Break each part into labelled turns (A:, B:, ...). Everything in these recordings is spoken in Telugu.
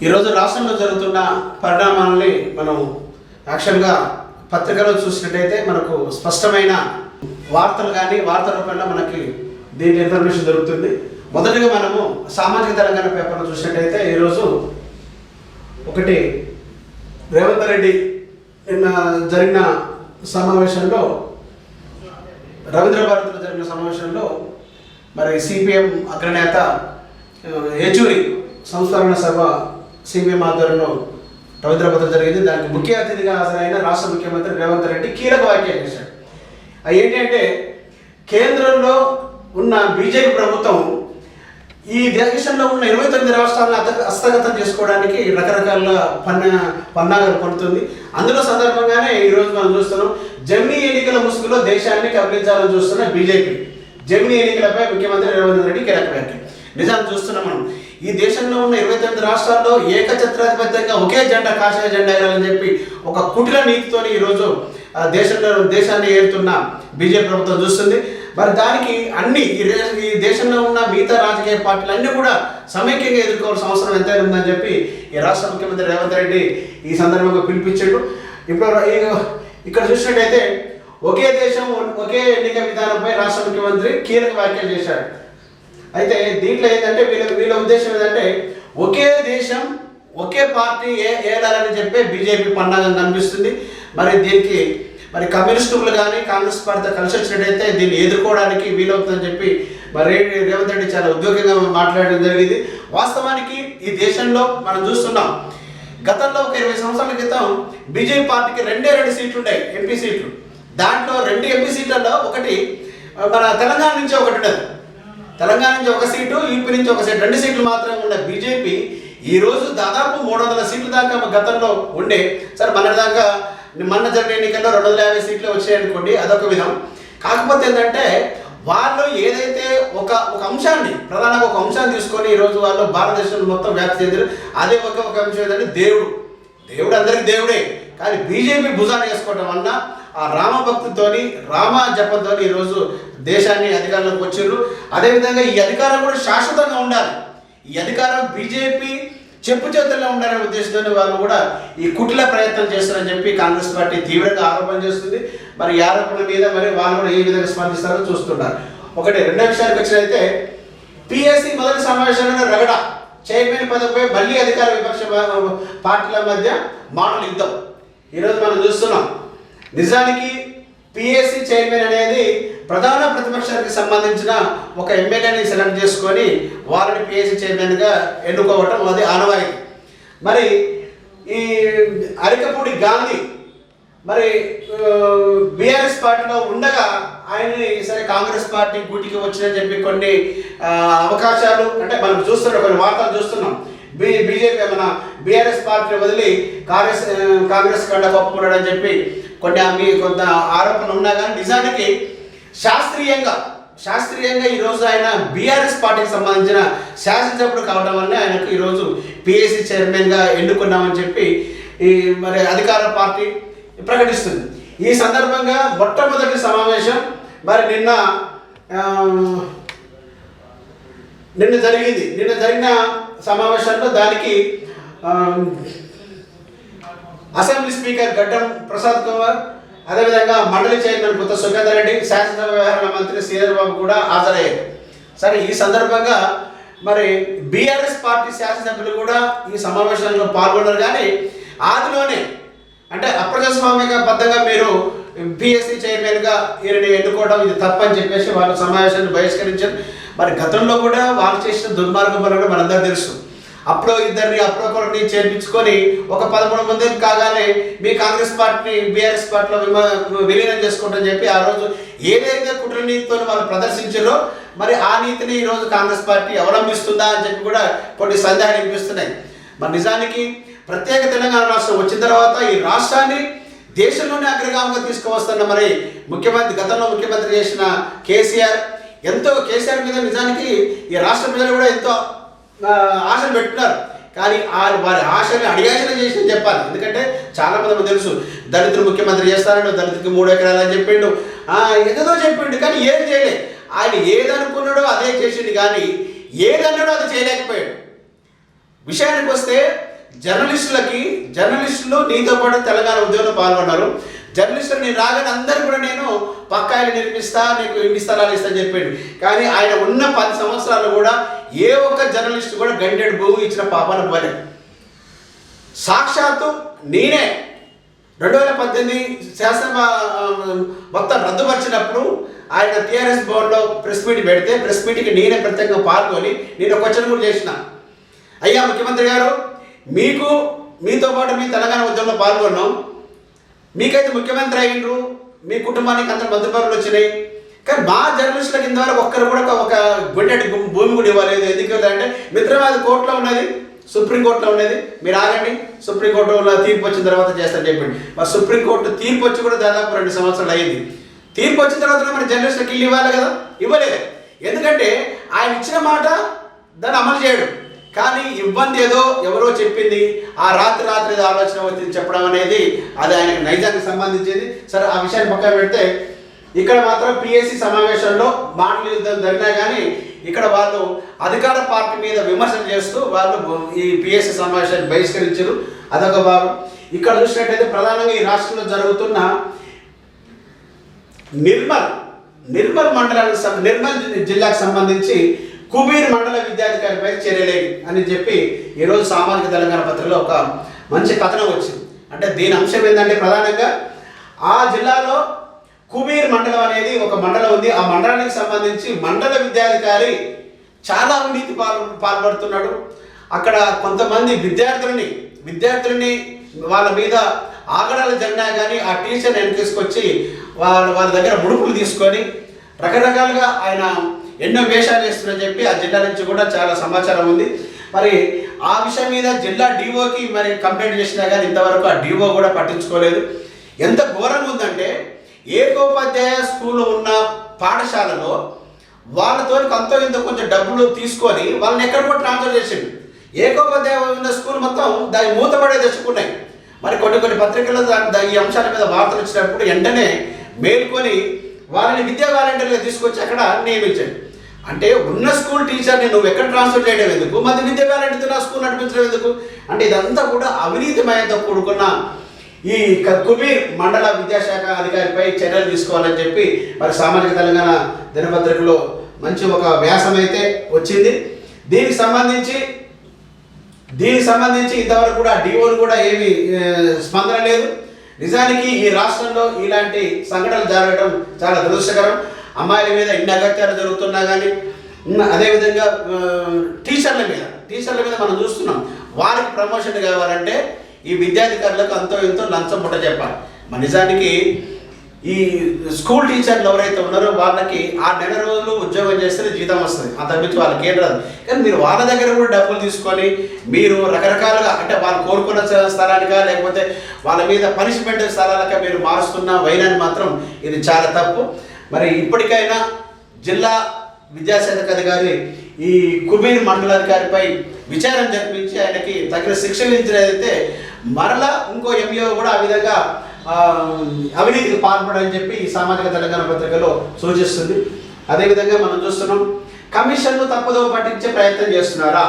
A: ఈరోజు రాష్ట్రంలో జరుగుతున్న పరిణామాలని మనం యాక్చువల్గా పత్రికలో చూసినట్టయితే మనకు స్పష్టమైన వార్తలు కానీ వార్త రూపంలో మనకి దీని ఇన్ఫర్మేషన్ దొరుకుతుంది. మొదటిగా మనము సామాజిక తెలంగాణ పేపర్లో చూసినట్టయితే ఈరోజు ఒకటి రేవంత్ రెడ్డి నిన్న జరిగిన సమావేశంలో రవీంద్ర భారతిలో జరిగిన సమావేశంలో మరి సిపిఎం అగ్రనేత ఏచూరి సంస్కరణ సభ సిపిఎం ఆధ్వర్యంలో రవీంద్ర జరిగింది. దానికి ముఖ్య అతిథిగా హాజరైన రాష్ట్ర ముఖ్యమంత్రి రేవంత్ రెడ్డి కీలక వ్యాఖ్యలు చేశాడు అవి ఏంటంటే కేంద్రంలో ఉన్న బీజేపీ ప్రభుత్వం ఈ దేశంలో ఉన్న ఇరవై తొమ్మిది రాష్ట్రాలను అత హస్తగతం చేసుకోవడానికి రకరకాల పన్న పన్నాగాలు పడుతుంది. అందులో సందర్భంగానే ఈరోజు మనం చూస్తున్నాం జమ్మి ఎన్నికల ముసుగులో దేశాన్ని కబలించాలని చూస్తున్న బీజేపీ. జమ్మి ఎన్నికలపై ముఖ్యమంత్రి రేవంత్ రెడ్డి కీలక వ్యాఖ్య నిజాన్ని చూస్తున్నాం మనం. ఈ దేశంలో ఉన్న ఇరవై తొమ్మిది రాష్ట్రాల్లో ఏకఛత్రాధిపత్యంగా ఒకే జెండా కాషాయ జెండా వేయాలని చెప్పి ఒక కుటిల నీతితో ఈరోజు ఆ దేశంలో దేశాన్ని ఏరుతున్న బీజేపీ ప్రభుత్వం చూస్తుంది. మరి దానికి అన్ని ఈ ఈ దేశంలో ఉన్న మిగతా రాజకీయ పార్టీలు అన్ని కూడా సమైక్యంగా ఎదుర్కోవాల్సిన అవసరం ఎంతైనా ఉందని చెప్పి ఈ రాష్ట్ర ముఖ్యమంత్రి రేవంత్ రెడ్డి ఈ సందర్భంగా పిలిపించాడు. ఇప్పుడు ఇక్కడ చూసినట్టయితే ఒకే దేశం ఒకే ఎన్నిక విధానంపై రాష్ట్ర ముఖ్యమంత్రి కీలక వ్యాఖ్యలు చేశారు. అయితే దీంట్లో ఏంటంటే వీళ్ళ వీళ్ళ ఉద్దేశం ఏంటంటే ఒకే దేశం ఒకే పార్టీ ఏ ఏడాలని చెప్పే బీజేపీ పండగ కనిపిస్తుంది. మరి దీనికి మరి కమ్యూనిస్టులు కానీ కాంగ్రెస్ పార్టీతో కలిసి వచ్చినట్టయితే దీన్ని ఎదుర్కోవడానికి వీలవుతుందని చెప్పి మరి రేవంత్ రెడ్డి చాలా ఉద్యోగంగా మాట్లాడడం జరిగింది. వాస్తవానికి ఈ దేశంలో మనం చూస్తున్నాం గతంలో ఒక ఇరవై సంవత్సరాల క్రితం బీజేపీ పార్టీకి రెండే రెండు సీట్లు ఉన్నాయి ఎంపీ సీట్లు. దాంట్లో రెండు ఎంపీ సీట్లలో ఒకటి మన తెలంగాణ నుంచి ఒకటి ఉండదు. తెలంగాణ నుంచి ఒక సీటు యూపీ నుంచి ఒక సీటు రెండు సీట్లు మాత్రమే ఉన్న బీజేపీ ఈ రోజు దాదాపు మూడు వందల సీట్ల దాకా మా గతంలో ఉండే. సరే మన దాకా మొన్న జరిగిన ఎన్నికల్లో రెండు వందల యాభై సీట్లు వచ్చాయనుకోండి అదొక విధం. కాకపోతే ఏంటంటే వాళ్ళు ఏదైతే ఒక ఒక అంశాన్ని ప్రధానంగా ఒక అంశాన్ని తీసుకొని ఈరోజు వాళ్ళు భారతదేశంలో మొత్తం వ్యాప్తి చెందారు అదే ఒక ఒక అంశం ఏంటంటే దేవుడు. దేవుడు అందరికీ దేవుడే. కానీ బీజేపీ భుజాన్ని వేసుకోవడం వల్ల ఆ రామభక్తితోని రామ జపంతో ఈరోజు దేశాన్ని అధికారంలోకి వచ్చిండ్రు అదేవిధంగా ఈ అధికారం కూడా శాశ్వతంగా ఉండాలి. ఈ అధికారం బీజేపీ చెప్పు చేతుల్లో ఉండాలనే ఉద్దేశంతో వాళ్ళు కూడా ఈ కుట్ల ప్రయత్నం చేస్తారని చెప్పి కాంగ్రెస్ పార్టీ తీవ్రంగా ఆరోపణ చేస్తుంది. మరి ఈ ఆరోపణల మీద మరి వాళ్ళు కూడా ఏ విధంగా స్పందిస్తారో చూస్తున్నారు ఒకటి రెండో విషయానికి వచ్చినైతే పిఎస్సి మొదటి సమావేశంలో రగడ చైర్మన్ పదవిపై మళ్ళీ అధికార విపక్ష పార్టీల మధ్య మాటలు యుద్ధం. ఈరోజు మనం చూస్తున్నాం. నిజానికి పిఎస్సి చైర్మన్ అనేది ప్రధాన ప్రతిపక్షానికి సంబంధించిన ఒక ఎమ్మెల్యేని సెలెక్ట్ చేసుకొని వారిని పిఎస్సి చైర్మన్గా ఎన్నుకోవటం అది ఆనవాయితీ. మరి ఈ అరికపూడి గాంధీ మరి బీఆర్ఎస్ పార్టీలో ఉండగా ఆయన్ని సరే కాంగ్రెస్ పార్టీ గూటికి వచ్చినని చెప్పి కొన్ని అవకాశాలు అంటే మనం చూస్తున్నాం కొన్ని వార్తలు చూస్తున్నాం. బీ బీజేపీ మన బీఆర్ఎస్ పార్టీని వదిలి కాంగ్రెస్ కాంగ్రెస్ కండ కప్పుకున్నాడని చెప్పి కొన్ని మీ కొంత ఆరోపణలు ఉన్నా కానీ నిజానికి శాస్త్రీయంగా శాస్త్రీయంగా ఈరోజు ఆయన బీఆర్ఎస్ పార్టీకి సంబంధించిన శాసనసభ్యుడు కావడం వల్ల ఆయనకు ఈరోజు పిఎస్సి చైర్మన్గా ఎన్నుకున్నామని చెప్పి ఈ మరి అధికార పార్టీ ప్రకటిస్తుంది. ఈ సందర్భంగా మొట్టమొదటి సమావేశం మరి నిన్న నిన్న జరిగింది. నిన్న జరిగిన సమావేశంలో దానికి అసెంబ్లీ స్పీకర్ గడ్డం ప్రసాద్ కుమార్ అదేవిధంగా మండలి చైర్మన్ కొత్త సుఖేందర్ రెడ్డి శాసనసభ వ్యవహారాల మంత్రి శ్రీధర్ బాబు కూడా హాజరయ్యారు. సరే ఈ సందర్భంగా మరి బీఆర్ఎస్ పార్టీ శాసనసభ్యులు కూడా ఈ సమావేశంలో పాల్గొన్నారు. కానీ ఆదిలోనే అంటే అప్రజాస్వామిక బద్దంగా మీరు పిఎస్సి చైర్మన్గా ఈయనని ఎన్నుకోవడం ఇది తప్పని చెప్పేసి వాళ్ళ సమావేశాన్ని బహిష్కరించారు. మరి గతంలో కూడా వాళ్ళు చేసిన దుర్మార్గం వల్ల కూడా మనందరూ తెలుసు. అప్పుడు ఇద్దరిని అప్పుడో ఒకరిని చేర్పించుకొని ఒక పదమూడు మంది కాగానే మీ కాంగ్రెస్ పార్టీని బీఆర్ఎస్ పార్టీలో విమ- విలీనం చేసుకుంటారని చెప్పి ఆ రోజు ఏదైతే కుట్ర నీతితో వాళ్ళు ప్రదర్శించారో మరి ఆ నీతిని ఈ రోజు కాంగ్రెస్ పార్టీ అవలంబిస్తుందా అని చెప్పి కూడా కొన్ని సందేహాలు వినిపిస్తున్నాయి. మరి నిజానికి ప్రత్యేక తెలంగాణ రాష్ట్రం వచ్చిన తర్వాత ఈ రాష్ట్రాన్ని దేశంలోనే అగ్రగామంగా తీసుకువస్తున్న మరి ముఖ్యమంత్రి గతంలో ముఖ్యమంత్రి చేసిన కేసీఆర్ ఎంతో కేసీఆర్ మీద నిజానికి ఈ రాష్ట్ర ప్రజలు కూడా ఎంతో ఆశలు పెట్టుకున్నారు. కానీ ఆ వారి ఆశని అడిగాశలు చేసి చెప్పాలి. ఎందుకంటే చాలా మంది మనకు తెలుసు దళితులు ముఖ్యమంత్రి చేస్తారండు దళితుడికి మూడు ఎకరాలు అని చెప్పిండు. ఏదో చెప్పిండు కానీ ఏం చేయలే. ఆయన ఏదనుకున్నాడో అదే చేసిండు కానీ ఏదన్నాడో అది చేయలేకపోయాడు. విషయానికి వస్తే జర్నలిస్టులకి జర్నలిస్టులు నీతో పాటు తెలంగాణ ఉద్యోగంలో పాల్గొన్నారు. జర్నలిస్టులు నేను రాగానే అందరూ కూడా నేను పక్కాయిలు నిర్మిస్తా నీకు ఇన్ని స్థలాలు ఇస్తా అని చెప్పాడు. కానీ ఆయన ఉన్న పది సంవత్సరాలు కూడా ఏ ఒక్క జర్నలిస్ట్ కూడా గంటెడు భూమి ఇచ్చిన పాపాన పోలే సాక్షాత్తు నేనే రెండు వేల పద్దెనిమిది శాసన మొత్తం రద్దుపరిచినప్పుడు ఆయన టీఆర్ఎస్ భవన్లో ప్రెస్ మీట్ పెడితే ప్రెస్ మీట్కి నేనే ప్రత్యేకంగా పాల్గొని నేను క్వశ్చన్ కూడా చేసిన. అయ్యా ముఖ్యమంత్రి గారు మీకు మీతో పాటు మీ తెలంగాణ ఉద్యమంలో పాల్గొన్నాం. మీకైతే ముఖ్యమంత్రి అయ్యిండ్రు మీ కుటుంబానికి అంత మంత్రిపరులు వచ్చినాయి. కానీ మా జర్నలిస్టులకు ఇంతవరకు ఒక్కరు కూడా ఒక- గుండెటి భూమి కూడా ఇవ్వలేదు. ఎందుకు అంటే మిత్రవాది కోర్టులో ఉన్నది సుప్రీంకోర్టులో ఉన్నది. మీరు ఆగండి సుప్రీంకోర్టులో తీర్పు వచ్చిన తర్వాత చేస్తాను చెప్పండి. మరి సుప్రీంకోర్టు తీర్పు వచ్చి కూడా దాదాపు రెండు సంవత్సరాలు అయింది తీర్పు వచ్చిన తర్వాత మన జర్నలిస్టులకు ఇల్లు ఇవ్వాలి కదా? ఇవ్వలేదు. ఎందుకంటే ఆయన ఇచ్చిన మాట దాన్ని అమలు చేయడం. కానీ ఇబ్బంది ఏదో ఎవరో చెప్పింది ఆ రాత్రి రాత్రి ఆలోచన వచ్చింది చెప్పడం అనేది అది ఆయనకు నైజానికి సంబంధించింది. సరే ఆ విషయాన్ని పక్కన పెడితే ఇక్కడ మాత్రం పిఎస్సి సమావేశంలో మాటల యుద్ధం జరిగినా కానీ ఇక్కడ వాళ్ళు అధికార పార్టీ మీద విమర్శలు చేస్తూ వాళ్ళు ఈ పిఎస్సి సమావేశాన్ని బహిష్కరించారు. అదొక భాగం. ఇక్కడ చూసినట్టయితే ప్రధానంగా ఈ రాష్ట్రంలో జరుగుతున్న నిర్మల్ నిర్మల్ మండలానికి నిర్మల్ జిల్లాకు సంబంధించి కుబీర్ మండల విద్యాధికారిపై చర్యలేవి అని చెప్పి ఈరోజు సామాజిక తెలంగాణ పత్రికలో ఒక మంచి కథనం వచ్చింది. అంటే దీని అంశం ఏంటంటే ప్రధానంగా ఆ జిల్లాలో కుబీర్ మండలం అనేది ఒక మండలం ఉంది. ఆ మండలానికి సంబంధించి మండల విద్యాధికారి చాలా అవినీతి పాల్ పాల్పడుతున్నాడు. అక్కడ కొంతమంది విద్యార్థులని విద్యార్థులని వాళ్ళ మీద ఆగడాలు జరిగినా కానీ ఆ టీచర్ని వెనకేసుకొచ్చి వాళ్ళ వాళ్ళ దగ్గర ముడుపులు తీసుకొని రకరకాలుగా ఆయన ఎన్నో వేషాలు వేస్తున్నారని చెప్పి ఆ జిల్లా నుంచి కూడా చాలా సమాచారం ఉంది. మరి ఆ విషయం మీద జిల్లా డిఓకి మరి కంప్లైంట్ చేసినా కానీ ఇంతవరకు ఆ డిఓ కూడా పట్టించుకోలేదు. ఎంత ఘోరంగా ఉందంటే ఏకోపాధ్యాయ స్కూల్ ఉన్న పాఠశాలలో వాళ్ళతో కొంత ఇంత కొంచెం డబ్బులు తీసుకొని వాళ్ళని ఎక్కడ కూడా ట్రాన్స్ఫర్ చేసిండు. ఏకోపాధ్యాయ ఉన్న స్కూల్ మొత్తం దాన్ని మూతపడే తెచ్చుకున్నాయి మరి కొన్ని కొన్ని పత్రికల్లో ఈ అంశాల మీద వార్తలు వచ్చినప్పుడు వెంటనే మేల్కొని వారిని విద్యా వాలంటీర్గా తీసుకొచ్చి అక్కడ నియమించండి. అంటే ఉన్న స్కూల్ టీచర్ని నువ్వు ఎక్కడ ట్రాన్స్ఫర్ చేయడం ఎందుకు? మరి విద్యా వాలంటీర్తో నా స్కూల్ నడిపించడం ఎందుకు? అంటే ఇదంతా కూడా అవినీతిమయంతో కూడుకున్న ఈ కుబీర్ మండల విద్యాశాఖ అధికారిపై చర్యలు తీసుకోవాలని చెప్పి మరి సామాజిక తెలంగాణ దినపత్రికలో మంచి ఒక వ్యాసం అయితే వచ్చింది. దీనికి సంబంధించి దీనికి సంబంధించి ఇంతవరకు కూడా డిఓలు కూడా ఏమి స్పందన లేదు. నిజానికి ఈ రాష్ట్రంలో ఇలాంటి సంఘటనలు జరగడం చాలా దురదృష్టకరం. అమ్మాయిల మీద ఇన్ని అగత్యాలు జరుగుతున్నా కానీ అదేవిధంగా టీచర్ల మీద టీచర్ల మీద మనం చూస్తున్నాం. వారికి ప్రమోషన్ కావాలంటే ఈ విద్యాధికారులకు అంతో ఎంతో లంచం పుట్ట చెప్పాలి. మరి నిజానికి ఈ స్కూల్ టీచర్లు ఎవరైతే ఉన్నారో వాళ్ళకి ఆ నెల రోజులు ఉద్యోగం చేస్తే జీతం వస్తుంది. అంతకుమించి వాళ్ళకి ఏం రాదు. కానీ మీరు వాళ్ళ దగ్గర కూడా డబ్బులు తీసుకొని మీరు రకరకాలుగా అంటే వాళ్ళు కోరుకున్న స్థలానికా లేకపోతే వాళ్ళ మీద పనిష్మెంట్ స్థలాలుగా మీరు మారుస్తున్న వైనాన్ని మాత్రం ఇది చాలా తప్పు. మరి ఇప్పటికైనా జిల్లా విద్యాశాఖ అధికారి ఈ కుబీర్ మండలాధికారిపై విచారణ జరిపించి ఆయనకి తగిన శిక్ష విధించినదైతే మరలా ఇంకో ఎంఈఓ కూడా ఆ విధంగా అవినీతికి పాల్పడని చెప్పి ఈ సామాజిక తెలంగాణ పత్రికలో సూచిస్తుంది. అదేవిధంగా మనం చూస్తున్నాం కమిషన్ను తప్పుదో పట్టించే ప్రయత్నం చేస్తున్నారా?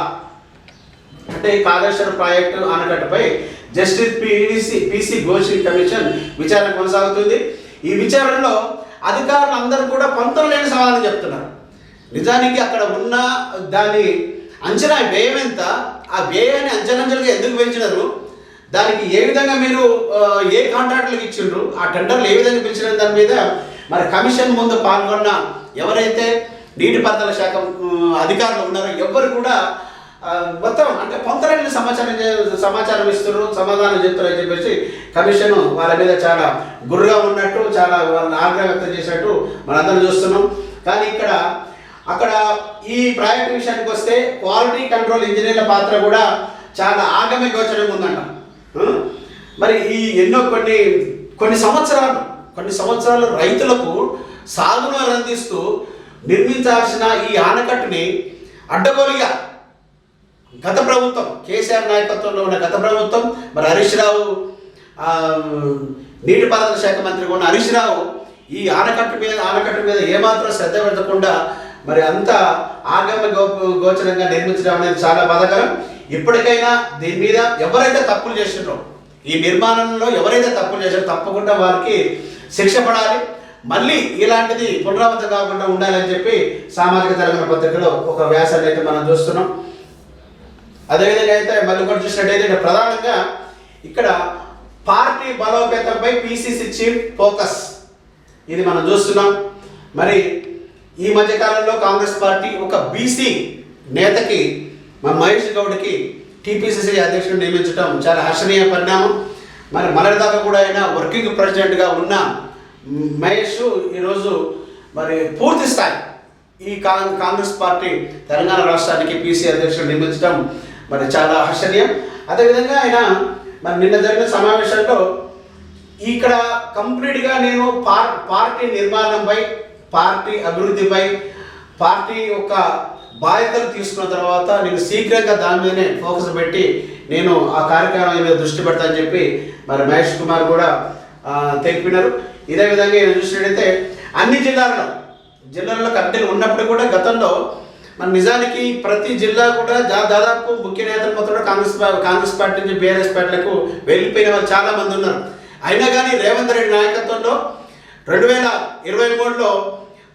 A: అంటే ఈ Kaleshwaram project ఆనకట్టుపై justice P C P C ఘోషి commission విచారణ కొనసాగుతుంది. ఈ విచారణలో అధికారులు అందరూ కూడా పొంతన లేని సమాధానం చెప్తున్నారు. నిజానికి అక్కడ ఉన్న దాని అంచనా వ్యయం ఎంత? ఆ వ్యయాన్ని అంచనంచలుగా ఎందుకు పెంచినారు? దానికి ఏ విధంగా మీరు ఏ కాంట్రాక్టులకు ఇచ్చిండ్రు ఆ టెండర్లు ఏ విధంగా పిలిచిన దాని మీద మరి కమిషన్ ముందు పాల్గొన్న ఎవరైతే నీటిపారుదల శాఖ అధికారులు ఉన్నారో ఎవ్వరు కూడా మొత్తం అంటే పొంతలేని సమాచారం చే- సమాచారం ఇస్తున్నారు సమాధానం చెప్తారు అని చెప్పేసి కమిషన్ వాళ్ళ మీద చాలా గుర్రుగా ఉన్నట్టు చాలా వాళ్ళని ఆగ్రహం వ్యక్తం చేసినట్టు మనందరం చూస్తున్నాం. కానీ ఇక్కడ అక్కడ ఈ ప్రాజెక్ట్ విషయానికి వస్తే క్వాలిటీ కంట్రోల్ ఇంజనీర్ల పాత్ర కూడా చాలా ఆగమ్య గోచరంగా ఉందంట. మరి ఈ ఎన్నో కొన్ని కొన్ని సంవత్సరాలు కొన్ని సంవత్సరాలు రైతులకు సాగును అందిస్తూ నిర్మించాల్సిన ఈ ఆనకట్టుని అడ్డగోలుగా గత ప్రభుత్వం కేసీఆర్ నాయకత్వంలో ఉన్న గత ప్రభుత్వం మరి హరీష్ రావు నీటిపారుదల శాఖ మంత్రిగా ఉన్న హరీష్ రావు ఈ ఆనకట్టు మీద ఆనకట్టు మీద ఏమాత్రం శ్రద్ధ పెట్టకుండా మరి అంత ఆగమ గో గోచరంగా నిర్మించడం అనేది చాలా బాధాకరం. ఇప్పటికైనా దీని మీద ఎవరైతే తప్పులు చేసినారో ఈ నిర్మాణంలో ఎవరైతే తప్పులు చేశారో తప్పకుండా వారికి శిక్ష పడాలి. మళ్ళీ ఇలాంటిది పునరావృతం కాకుండా ఉండాలని చెప్పి సామాజిక తెలంగాణ పత్రికలో ఒక వ్యాసాన్ని అయితే మనం చూస్తున్నాం. అదేవిధంగా అయితే మళ్ళీ కూడా చూసినట్టయితే ప్రధానంగా ఇక్కడ పార్టీ బలోపేతంపై పిసిసి చీఫ్ ఫోకస్ ఇది మనం చూస్తున్నాం. మరి ఈ మధ్యకాలంలో కాంగ్రెస్ పార్టీ ఒక బీసీ నేతకి మా మహేష్ గౌడ్కి టీపీసీసీ అధ్యక్షుడు నియమించడం చాలా హర్షణీయ పరిణామం. మరి మొన్నటిదాకా కూడా ఆయన వర్కింగ్ ప్రెసిడెంట్గా ఉన్న మహేష్ ఈరోజు మరి పూర్తి స్థాయి ఈ కాంగ్రెస్ పార్టీ తెలంగాణ రాష్ట్రానికి పీసీ అధ్యక్షుడు నియమించడం మరి చాలా హర్షణీయం. అదేవిధంగా ఆయన మరి నిన్న జరిగిన సమావేశంలో ఇక్కడ కంప్లీట్గా నేను పార్ పార్టీ నిర్మాణంపై పార్టీ అభివృద్ధిపై పార్టీ యొక్క బాధ్యతలు తీసుకున్న తర్వాత నేను శీఘ్రంగా దాని మీదనే ఫోకస్ పెట్టి నేను ఆ కార్యక్రమం మీద దృష్టి పెడతానని చెప్పి మరి మహేష్ కుమార్ కూడా తెలిపినారు. ఇదే విధంగా నేను చూసినట్టయితే అన్ని జిల్లాలలో జిల్లాలలో కమిటీలు ఉన్నప్పుడు కూడా గతంలో మన నిజానికి ప్రతి జిల్లా కూడా దా- దాదాపు ముఖ్య నేతలు మొత్తం కాంగ్రెస్ కాంగ్రెస్ పార్టీ నుంచి బీఆర్ఎస్ పార్టీలకు వెళ్ళిపోయిన వాళ్ళు చాలా మంది ఉన్నారు. అయినా కానీ రేవంత్ రెడ్డి నాయకత్వంలో రెండు వేల ఇరవై మూడులో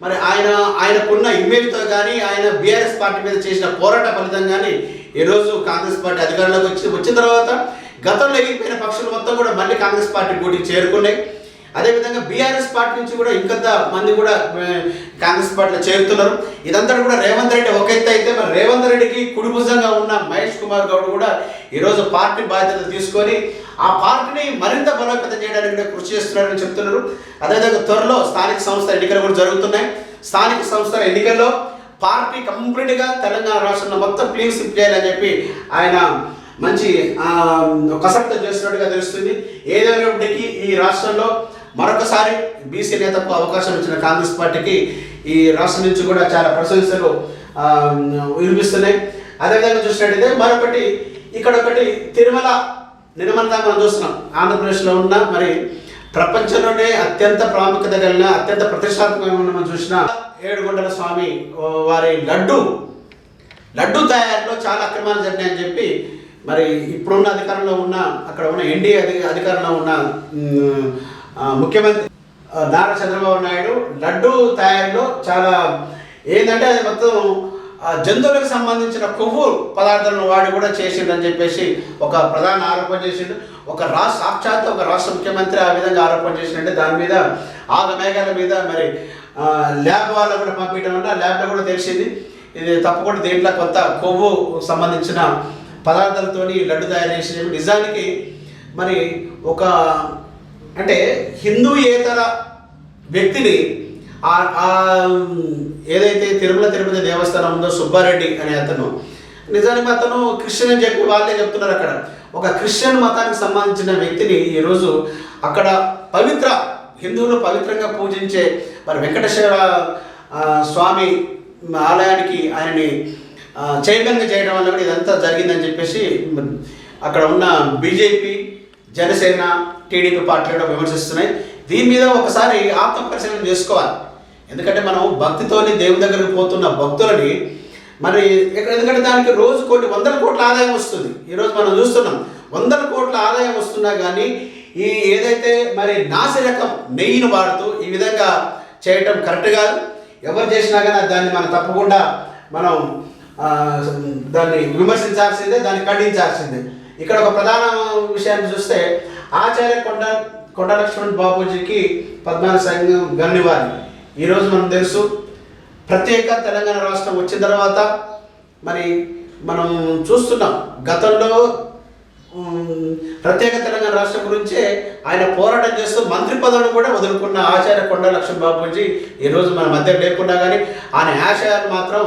A: మరి ఆయన ఆయనకున్న ఇమేజ్తో కానీ ఆయన బీఆర్ఎస్ పార్టీ మీద చేసిన పోరాట ఫలితం కానీ ఈరోజు కాంగ్రెస్ పార్టీ అధికారంలోకి వచ్చి వచ్చిన తర్వాత గతంలో ఎగిరిపోయిన పక్షులు మొత్తం కూడా మళ్ళీ కాంగ్రెస్ పార్టీ పోటీకి చేరుకున్నాయి. అదేవిధంగా బీఆర్ఎస్ పార్టీ నుంచి కూడా ఇంకొంత మంది కూడా కాంగ్రెస్ పార్టీలో చేరుతున్నారు. ఇదంతా కూడా రేవంత్ రెడ్డి ఒక ఎత్తు అయితే మరి రేవంత్ రెడ్డికి కుడిభుజంగా ఉన్న మహేష్ కుమార్ గౌడ్ కూడా ఈరోజు పార్టీ బాధ్యతలు తీసుకొని ఆ పార్టీని మరింత బలోపేతం చేయడానికి కూడా కృషి చేస్తున్నారని చెప్తున్నారు. అదేవిధంగా త్వరలో స్థానిక సంస్థల ఎన్నికలు కూడా జరుగుతున్నాయి. స్థానిక సంస్థల ఎన్నికల్లో పార్టీ కంప్లీట్గా తెలంగాణ రాష్ట్రంలో మొత్తం క్లీన్ స్విప్ చేయాలని చెప్పి ఆయన మంచి కసరత్తు చేస్తున్నట్టుగా తెలుస్తుంది. ఏదైనప్పటికీ ఈ రాష్ట్రంలో మరొకసారి బీసీ నేతకు అవకాశం ఇచ్చిన కాంగ్రెస్ పార్టీకి ఈ రాష్ట్రం నుంచి కూడా చాలా ప్రశంసలు వినిపిస్తున్నాయి. అదేవిధంగా చూసినట్టయితే మరొకటి ఇక్కడ ఒకటి తిరుమల నిన్న మనం చూస్తున్నాం. ఆంధ్రప్రదేశ్లో ఉన్న మరి ప్రపంచంలోనే అత్యంత ప్రాముఖ్యత కలిగిన అత్యంత ప్రతిష్టాత్మకమైన మనం చూసిన ఏడుగొండల స్వామి వారి లడ్డు లడ్డు తయారీలో చాలా అక్రమాలు జరిగాయని చెప్పి మరి ఇప్పుడున్న అధికారంలో ఉన్న అక్కడ ఉన్న ఎన్డీఏ అధికారంలో ఉన్న ముఖ్యమంత్రి నారా చంద్రబాబు నాయుడు లడ్డు తయారీలో చాలా ఏంటంటే అది మొత్తం జంతువులకు సంబంధించిన కొవ్వు పదార్థాలను వాడి కూడా చేసిండని చెప్పేసి ఒక ప్రధాన ఆరోపణ చేసిండు. ఒక రాష్ట్ర సాక్షాత్ ఒక రాష్ట్ర ముఖ్యమంత్రి ఆ విధంగా ఆరోపణ చేసిండే దాని మీద ఆగ మేఘాల మీద మరి ల్యాబ్ వాళ్ళకు కూడా పంపించడం వల్ల ల్యాబ్లో కూడా తెలిసింది. ఇది తప్పకుండా దీంట్లో కొంత కొవ్వు సంబంధించిన పదార్థాలతోని లడ్డు తయారు చేసి నిజానికి మరి ఒక అంటే హిందూయేతర వ్యక్తిని ఏదైతే తిరుమల తిరుపతి దేవస్థానం ఉందో సుబ్బారెడ్డి అనే అతను నిజానికి అతను క్రిస్టియన్ అని చెప్పి వాళ్ళే చెప్తున్నారు అక్కడ. ఒక క్రిస్టియన్ మతానికి సంబంధించిన వ్యక్తిని ఈరోజు అక్కడ పవిత్ర హిందువులు పవిత్రంగా పూజించే మరి వెంకటేశ్వర స్వామి ఆలయానికి ఆయనని ఆ, చైర్మన్గా చేయడం వల్ల కూడా ఇదంతా జరిగిందని చెప్పేసి అక్కడ ఉన్న బీజేపీ జనసేన టీడీపీ పార్టీలు కూడా విమర్శిస్తున్నాయి. దీని మీద ఒకసారి ఆత్మ పరిశీలన చేసుకోవాలి. ఎందుకంటే మనం భక్తితోని దేవుని దగ్గరికి పోతున్న భక్తులని మరి ఇక్కడ ఎందుకంటే దానికి రోజు కొన్ని వందల కోట్ల ఆదాయం వస్తుంది. ఈరోజు మనం చూస్తున్నాం వందల కోట్ల ఆదాయం వస్తున్నా కానీ ఈ ఏదైతే మరి నాసి నెయ్యిని వాడుతూ ఈ విధంగా చేయటం కరెక్ట్ కాదు. ఎవరు చేసినా కానీ దాన్ని మనం తప్పకుండా మనం దాన్ని విమర్శించాల్సిందే దాన్ని ఖండించాల్సిందే. ఇక్కడ ఒక ప్రధాన విషయాన్ని చూస్తే ఆచార్య కొండ కొండ లక్ష్మణ్ బాబూజీకి పద్మాన సంఘం గన్నివారి ఈరోజు మనం తెలుసు ప్రత్యేక తెలంగాణ రాష్ట్రం వచ్చిన తర్వాత మరి మనం చూస్తున్నాం గతంలో ప్రత్యేక తెలంగాణ రాష్ట్రం గురించే ఆయన పోరాటం చేస్తూ మంత్రి పదవిని కూడా వదులుకున్న ఆచార్య కొండ లక్ష్మణ్ బాబుజీ ఈరోజు మన మధ్య లేకుండా కానీ ఆయన ఆశయాలు మాత్రం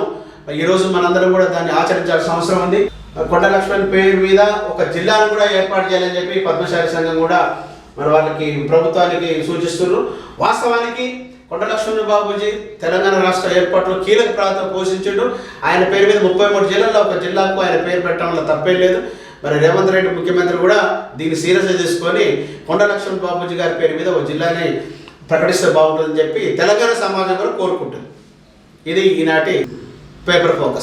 A: ఈరోజు మనందరం కూడా దాన్ని ఆచరించాల్సిన అవసరం ఉంది. కొండ లక్ష్మణ్ పేరు మీద ఒక జిల్లాను కూడా ఏర్పాటు చేయాలని చెప్పి పద్మశాలి సంఘం కూడా మరి వాళ్ళకి ప్రభుత్వానికి సూచిస్తున్నారు. వాస్తవానికి కొండ లక్ష్మణ బాబుజీ తెలంగాణ రాష్ట్ర ఏర్పాటులో కీలక ప్రాంతం పోషించిండు. ఆయన పేరు మీద ముప్పై మూడు జిల్లాల్లో ఒక జిల్లాకు ఆయన పేరు పెట్టడంలో తప్పేం లేదు. మరి రేవంత్ రెడ్డి ముఖ్యమంత్రి కూడా దీన్ని సీరియస్గా తీసుకొని కొండ లక్ష్మణ్ బాబుజీ గారి పేరు మీద ఒక జిల్లాని ప్రకటిస్తే బాగుంటుందని చెప్పి తెలంగాణ సమాజం కూడా కోరుకుంటుంది. ఇది ఈనాటి పేపర్ ఫోకస్.